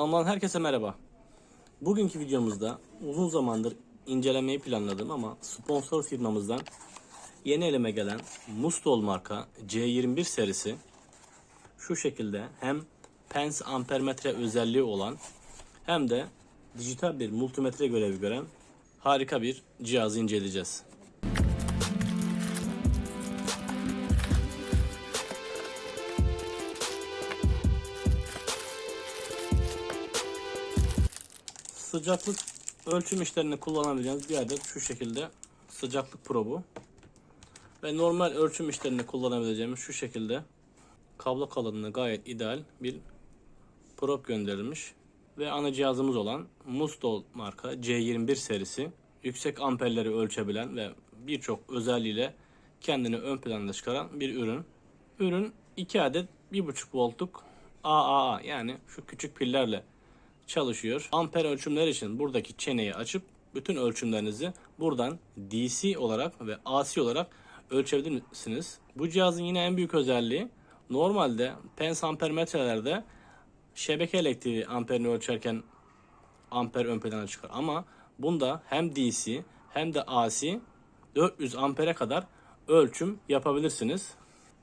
Kanalımdan herkese merhaba. Bugünkü videomuzda uzun zamandır incelemeyi planladım ama sponsor firmamızdan yeni elime gelen Mustol marka C21 serisi şu şekilde hem pens ampermetre özelliği olan hem de dijital bir multimetre görevi gören harika bir cihazı inceleyeceğiz. Sıcaklık ölçüm işlerini kullanabileceğiniz bir adet şu şekilde sıcaklık probu. Ve normal ölçüm işlerini kullanabileceğimiz şu şekilde kablo kalınlığı gayet ideal bir probe gönderilmiş. Ve ana cihazımız olan Mustol marka C21 serisi yüksek amperleri ölçebilen ve birçok özelliğiyle kendini ön planda çıkaran bir ürün. Ürün 2 adet 1.5 voltluk AAA yani şu küçük pillerle çalışıyor. Amper ölçümler için buradaki çeneyi açıp bütün ölçümlerinizi buradan DC olarak ve AC olarak ölçebilirsiniz. Bu cihazın yine en büyük özelliği normalde pens ampermetrelerde şebeke elektriği amperini ölçerken amper ön plana çıkar. Ama bunda hem DC hem de AC 400 ampere kadar ölçüm yapabilirsiniz.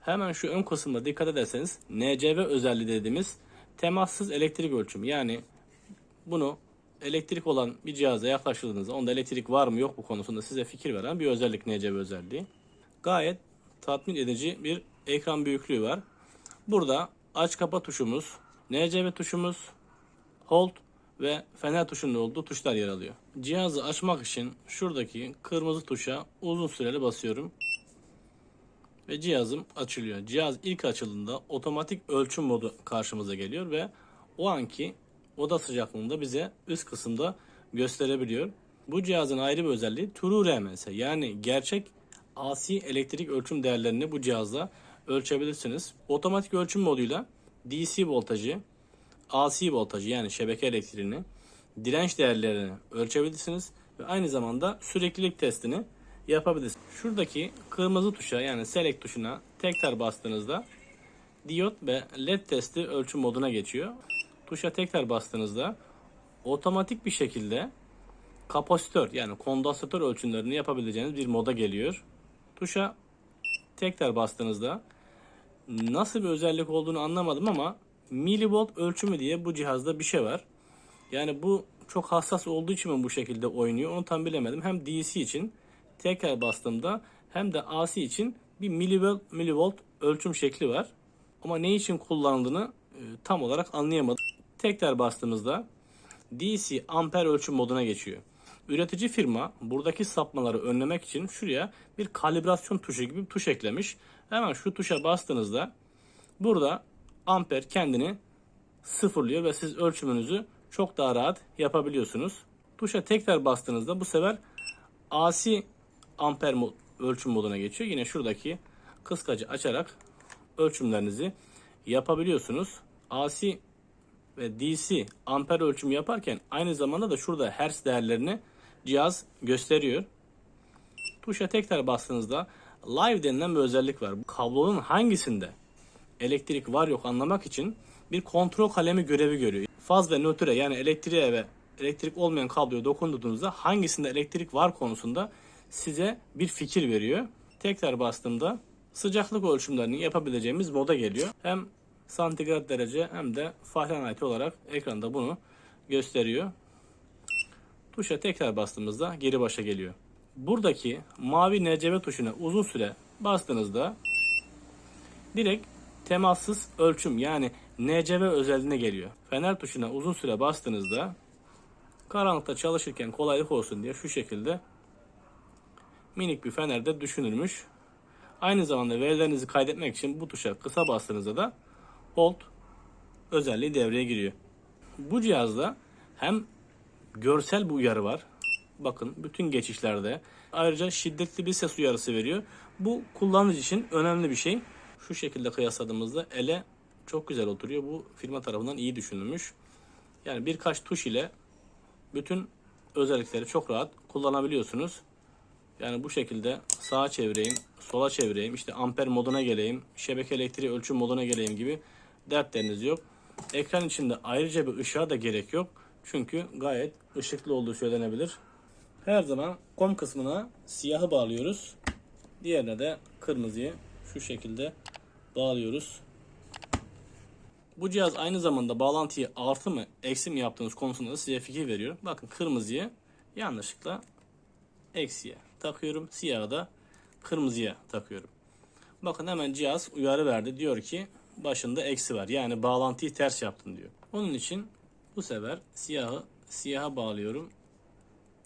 Hemen şu ön kısımda dikkat ederseniz NCV özelliği dediğimiz temassız elektrik ölçüm. Yani bunu elektrik olan bir cihaza yaklaştırdığınızda onda elektrik var mı yok mu konusunda size fikir veren bir özellik NCV özelliği. Gayet tatmin edici bir ekran büyüklüğü var. Burada aç kapa tuşumuz, NCV tuşumuz, hold ve fener tuşunun olduğu tuşlar yer alıyor. Cihazı açmak için şuradaki kırmızı tuşa uzun süreli basıyorum. Ve cihazım açılıyor. Cihaz ilk açıldığında otomatik ölçüm modu karşımıza geliyor ve o anki oda sıcaklığında bize üst kısımda gösterebiliyor. Bu cihazın ayrı bir özelliği True RMS yani gerçek AC elektrik ölçüm değerlerini bu cihazla ölçebilirsiniz. Otomatik ölçüm moduyla DC voltajı, AC voltajı yani şebeke elektriğini, direnç değerlerini ölçebilirsiniz ve aynı zamanda süreklilik testini yapabilirsiniz. Şuradaki kırmızı tuşa yani select tuşuna tekrar bastığınızda diyot ve led testi ölçüm moduna geçiyor. Tuşa tekrar bastığınızda otomatik bir şekilde kapasitör yani kondansatör ölçümlerini yapabileceğiniz bir moda geliyor. Tuşa tekrar bastığınızda nasıl bir özellik olduğunu anlamadım ama milivolt ölçümü diye bu cihazda bir şey var. Yani bu çok hassas olduğu için mi bu şekilde oynuyor onu tam bilemedim. Hem DC için tekrar bastığımda hem de AC için bir milivolt, milivolt ölçüm şekli var. Ama ne için kullanıldığını e, tam olarak anlayamadım. Tekrar bastığımızda DC amper ölçüm moduna geçiyor. Üretici firma buradaki sapmaları önlemek için şuraya bir kalibrasyon tuşu gibi bir tuş eklemiş. Hemen şu tuşa bastığınızda burada amper kendini sıfırlıyor ve siz ölçümünüzü çok daha rahat yapabiliyorsunuz. Tuşa tekrar bastığınızda bu sefer AC amper ölçüm moduna geçiyor. Yine şuradaki kıskacı açarak ölçümlerinizi yapabiliyorsunuz. AC ve DC amper ölçümü yaparken aynı zamanda da şurada hertz değerlerini cihaz gösteriyor. Tuşa tekrar bastığınızda live denilen bir özellik var. Bu kablonun hangisinde elektrik var yok anlamak için bir kontrol kalemi görevi görüyor. Faz ve nötre yani elektriğe ve elektrik olmayan kabloya dokunduğunuzda hangisinde elektrik var konusunda size bir fikir veriyor. Tekrar bastığımda sıcaklık ölçümlerini yapabileceğimiz moda geliyor. Hem santigrat derece hem de Fahrenheit olarak ekranda bunu gösteriyor. Tuşa tekrar bastığımızda geri başa geliyor. Buradaki mavi NCV tuşuna uzun süre bastığınızda direkt temassız ölçüm yani NCV özelliğine geliyor. Fener tuşuna uzun süre bastığınızda karanlıkta çalışırken kolaylık olsun diye şu şekilde minik bir fenerde düşünülmüş. Aynı zamanda verilerinizi kaydetmek için bu tuşa kısa bastığınızda da hold özelliği devreye giriyor. Bu cihazda hem görsel bir uyarı var. Bakın bütün geçişlerde. Ayrıca şiddetli bir ses uyarısı veriyor. Bu kullanıcı için önemli bir şey. Şu şekilde kıyasladığımızda ele çok güzel oturuyor. Bu firma tarafından iyi düşünülmüş. Yani birkaç tuş ile bütün özellikleri çok rahat kullanabiliyorsunuz. Yani bu şekilde sağa çevireyim, sola çevireyim, işte amper moduna geleyim, şebeke elektriği ölçüm moduna geleyim gibi dertleriniz yok. Ekran içinde ayrıca bir ışığa da gerek yok. Çünkü gayet ışıklı olduğu söylenebilir. Her zaman kom kısmına siyahı bağlıyoruz. Diğerine de kırmızıyı şu şekilde bağlıyoruz. Bu cihaz aynı zamanda bağlantıyı artı mı eksi mi yaptığınız konusunda da size fikir veriyor. Bakın kırmızıyı yanlışlıkla eksiye takıyorum. Siyahı da kırmızıya takıyorum. Bakın hemen cihaz uyarı verdi. Diyor ki başında eksi var. Yani bağlantıyı ters yaptın diyor. Onun için bu sefer siyahı siyaha bağlıyorum.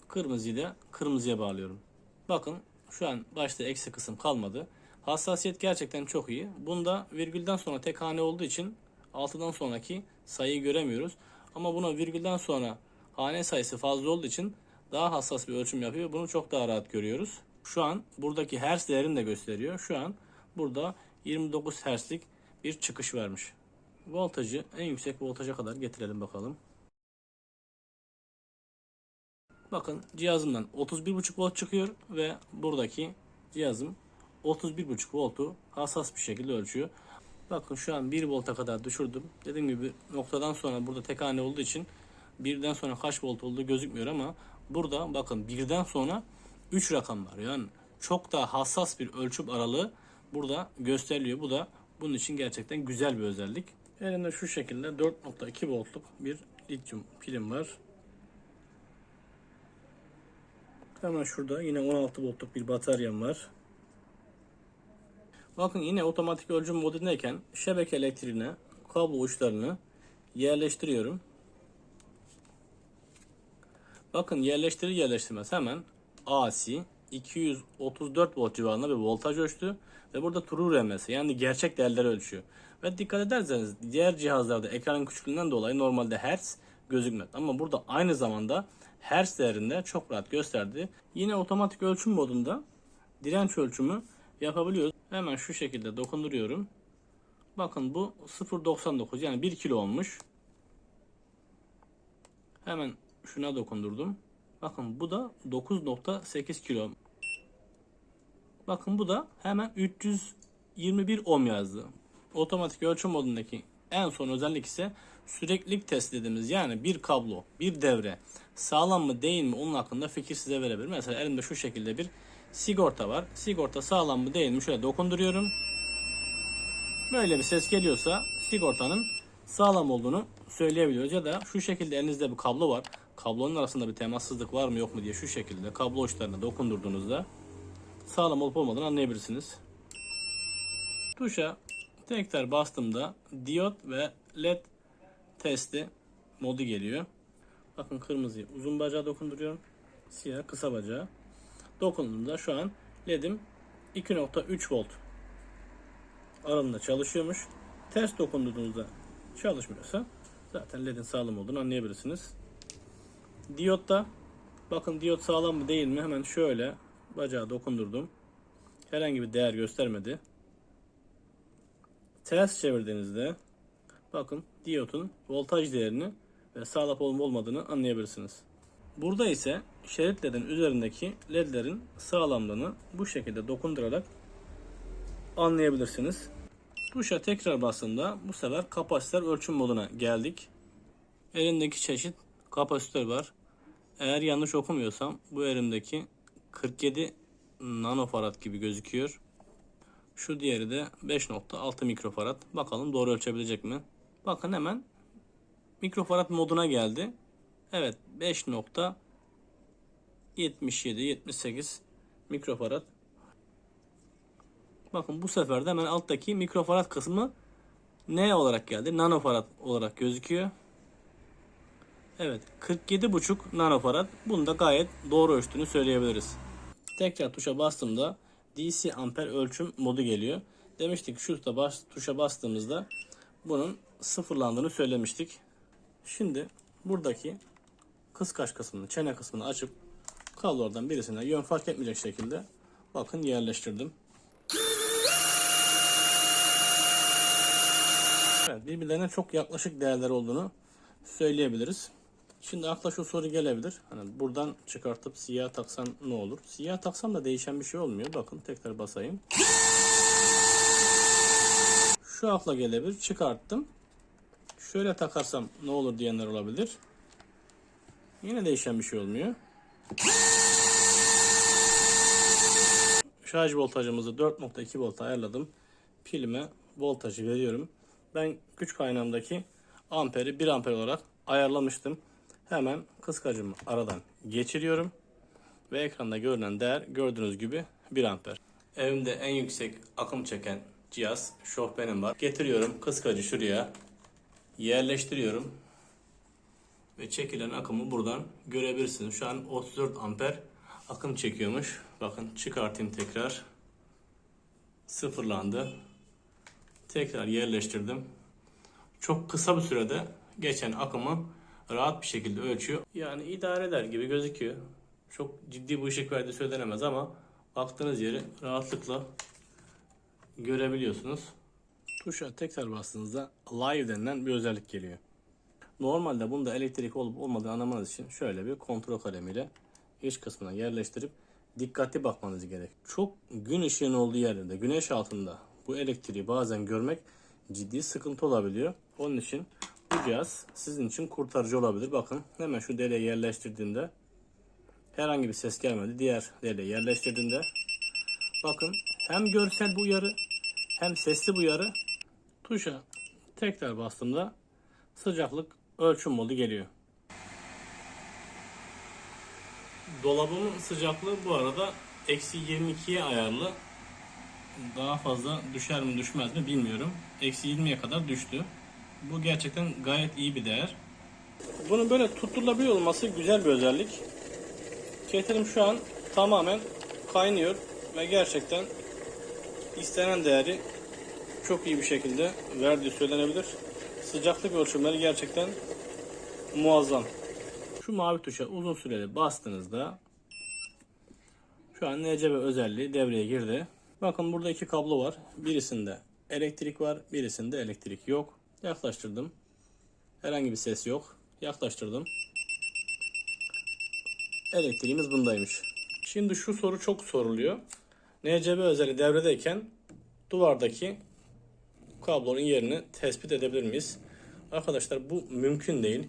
Kırmızıyı da kırmızıya bağlıyorum. Bakın şu an başta eksi kısım kalmadı. Hassasiyet gerçekten çok iyi. Bunda virgülden sonra tek hane olduğu için 6'dan sonraki sayıyı göremiyoruz. Ama buna virgülden sonra hane sayısı fazla olduğu için daha hassas bir ölçüm yapıyor. Bunu çok daha rahat görüyoruz. Şu an buradaki hertz değerini de gösteriyor. Şu an burada 29 hertzlik bir çıkış vermiş. Voltajı en yüksek voltaja kadar getirelim bakalım. Bakın cihazımdan 31.5 volt çıkıyor ve buradaki cihazım 31.5 voltu hassas bir şekilde ölçüyor. Bakın şu an 1 volta kadar düşürdüm. Dediğim gibi noktadan sonra burada tek hane olduğu için birden sonra kaç volt olduğu gözükmüyor ama burada bakın birden sonra 3 rakam var. Yani çok daha hassas bir ölçüm aralığı burada gösteriliyor. Bu da bunun için gerçekten güzel bir özellik. Elimde şu şekilde 4.2 voltluk bir lityum pilim var. Hemen şurada yine 16 voltluk bir bataryam var. Bakın yine otomatik ölçüm modundayken şebeke elektriğine kablo uçlarını yerleştiriyorum. Bakın yerleştirir yerleştirmez hemen AC 234 volt civarında bir voltaj ölçtü ve burada true RMS yani gerçek değerleri ölçüyor. Ve dikkat ederseniz diğer cihazlarda ekranın küçüklüğünden dolayı normalde hertz gözükmez. Ama burada aynı zamanda hertz değerinde çok rahat gösterdi. Yine otomatik ölçüm modunda direnç ölçümü yapabiliyoruz. Hemen şu şekilde dokunduruyorum. Bakın bu 0.99 yani 1 kilo olmuş. Hemen şuna dokundurdum. Bakın bu da 9.8 kilo. Bakın bu da hemen 321 ohm yazdı. Otomatik ölçüm modundaki en son özellik ise süreklilik test dediğimiz yani bir kablo, bir devre sağlam mı değil mi onun hakkında fikir size verebilir. Mesela elimde şu şekilde bir sigorta var. Sigorta sağlam mı değil mi şöyle dokunduruyorum. Böyle bir ses geliyorsa sigortanın sağlam olduğunu söyleyebiliyoruz. Ya da şu şekilde elinizde bir kablo var. Kablonun arasında bir temassızlık var mı yok mu diye şu şekilde kablo uçlarına dokundurduğunuzda sağlam olup olmadığını anlayabilirsiniz. Tuşa tekrar bastığımda diyot ve led testi modu geliyor. Bakın kırmızıyı uzun bacağı dokunduruyorum. Siyah kısa bacağı. Dokunduğumda şu an led'im 2.3 volt aralığında çalışıyormuş. Ters dokunduğunuzda çalışmıyorsa zaten led'in sağlam olduğunu anlayabilirsiniz. Diyotta bakın diyot sağlam mı değil mi hemen şöyle bacağı dokundurdum. Herhangi bir değer göstermedi. Ters çevirdiğinizde bakın diyotun voltaj değerini ve sağlam olup olmadığını anlayabilirsiniz. Burada ise şerit ledin üzerindeki ledlerin sağlamlığını bu şekilde dokundurarak anlayabilirsiniz. Tuşa tekrar bastığımda bu sefer kapasitör ölçüm moduna geldik. Elimdeki çeşit kapasitör var. Eğer yanlış okumuyorsam bu elimdeki 47 nanofarad gibi gözüküyor. Şu diğeri de 5.6 mikrofarad. Bakalım doğru ölçebilecek mi? Bakın hemen mikrofarad moduna geldi. Evet 5.77 78 mikrofarad. Bakın bu sefer de hemen alttaki mikrofarad kısmı ne olarak geldi? Nanofarad olarak gözüküyor. Evet 47.5 nanofarad. Bunu da gayet doğru ölçtüğünü söyleyebiliriz. Tekrar tuşa bastığımda DC amper ölçüm modu geliyor. Demiştik şu bas, tuşa bastığımızda bunun sıfırlandığını söylemiştik. Şimdi buradaki kıskaç kısmını, çene kısmını açıp kablolardan birisine yön fark etmeyecek şekilde bakın yerleştirdim. Evet, birbirlerine çok yaklaşık değerler olduğunu söyleyebiliriz. Şimdi akla şu soru gelebilir. Hani buradan çıkartıp siyah taksam ne olur? Siyah taksam da değişen bir şey olmuyor. Bakın tekrar basayım. Şu akla gelebilir. Çıkarttım. Şöyle takarsam ne olur diyenler olabilir. Yine değişen bir şey olmuyor. Şarj voltajımızı 4.2 volta ayarladım. Pilime voltajı veriyorum. Ben güç kaynağımdaki amperi 1 amper olarak ayarlamıştım. Hemen kıskacımı aradan geçiriyorum. Ve ekranda görünen değer gördüğünüz gibi 1 amper. Evimde en yüksek akım çeken cihaz şofbenim var. Getiriyorum kıskacı şuraya yerleştiriyorum. Ve çekilen akımı buradan görebilirsiniz. Şu an 34 amper akım çekiyormuş. Bakın çıkartayım tekrar. Sıfırlandı. Tekrar yerleştirdim. Çok kısa bir sürede geçen akımı rahat bir şekilde ölçüyor. Yani idare eder gibi gözüküyor. Çok ciddi bir ışık verdiği söylenemez ama baktığınız yeri rahatlıkla görebiliyorsunuz. Tuşa tekrar bastığınızda live denilen bir özellik geliyor. Normalde bunda elektrik olup olmadığını anlamanız için şöyle bir kontrol kalemiyle iç kısmına yerleştirip dikkatli bakmanız gerek. Çok gün ışığının olduğu yerlerde, güneş altında bu elektriği bazen görmek ciddi sıkıntı olabiliyor. Onun için bu cihaz sizin için kurtarıcı olabilir. Bakın hemen şu deliğe yerleştirdiğimde herhangi bir ses gelmedi. Diğer deliğe yerleştirdiğinde bakın hem görsel bu uyarı hem sesli bu uyarı tuşa tekrar bastığımda sıcaklık ölçüm modu geliyor. Dolabımın sıcaklığı bu arada eksi 22'ye ayarlı. Daha fazla düşer mi düşmez mi bilmiyorum. Eksi 20'ye kadar düştü. Bu gerçekten gayet iyi bir değer. Bunun böyle tutturulabiliyor olması güzel bir özellik. Ketelim şu an tamamen kaynıyor ve gerçekten istenen değeri çok iyi bir şekilde verdiği söylenebilir. Sıcaklık ölçümleri gerçekten muazzam. Şu mavi tuşa uzun süreli bastığınızda şu an NCB özelliği devreye girdi. Bakın burada iki kablo var. Birisinde elektrik var, birisinde elektrik yok. Yaklaştırdım. Herhangi bir ses yok. Yaklaştırdım. Elektriğimiz bundaymış. Şimdi şu soru çok soruluyor. NCB özelliği devredeyken duvardaki kablonun yerini tespit edebilir miyiz? Arkadaşlar bu mümkün değil.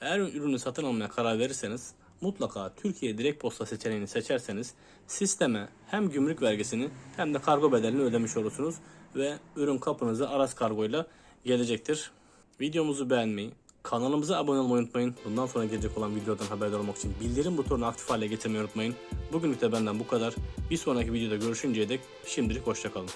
Eğer ürünü satın almaya karar verirseniz mutlaka Türkiye direkt posta seçeneğini seçerseniz sisteme hem gümrük vergisini hem de kargo bedelini ödemiş olursunuz ve ürün kapınıza Aras kargoyla gelecektir. Videomuzu beğenmeyi, kanalımıza abone olmayı unutmayın. Bundan sonra gelecek olan videodan haberdar olmak için bildirim butonunu aktif hale getirmeyi unutmayın. Bugünlük de benden bu kadar. Bir sonraki videoda görüşünceye dek şimdilik hoşçakalın.